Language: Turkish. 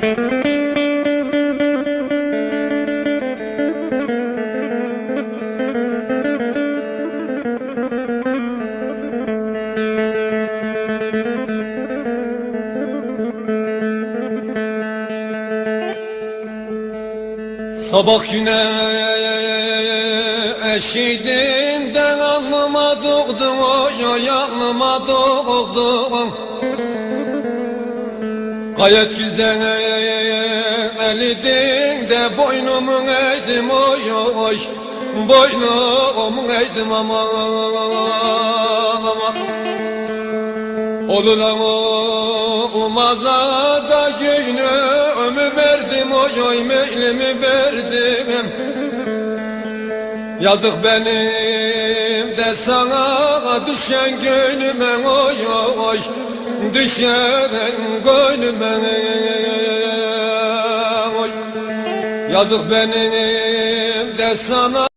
Sabah güne eşidinden anlamadık duo, anlamadık duo. Gayet güzel elidin de boynumun eğdim oy oy Boynumun eğdim aman aman Olur ama umazada göğünü ömü verdim oy oy. Meylimi verdim. Yazık benim de sana düşen gönlüme oy oy Düşen gönlüme Yazık benim de sana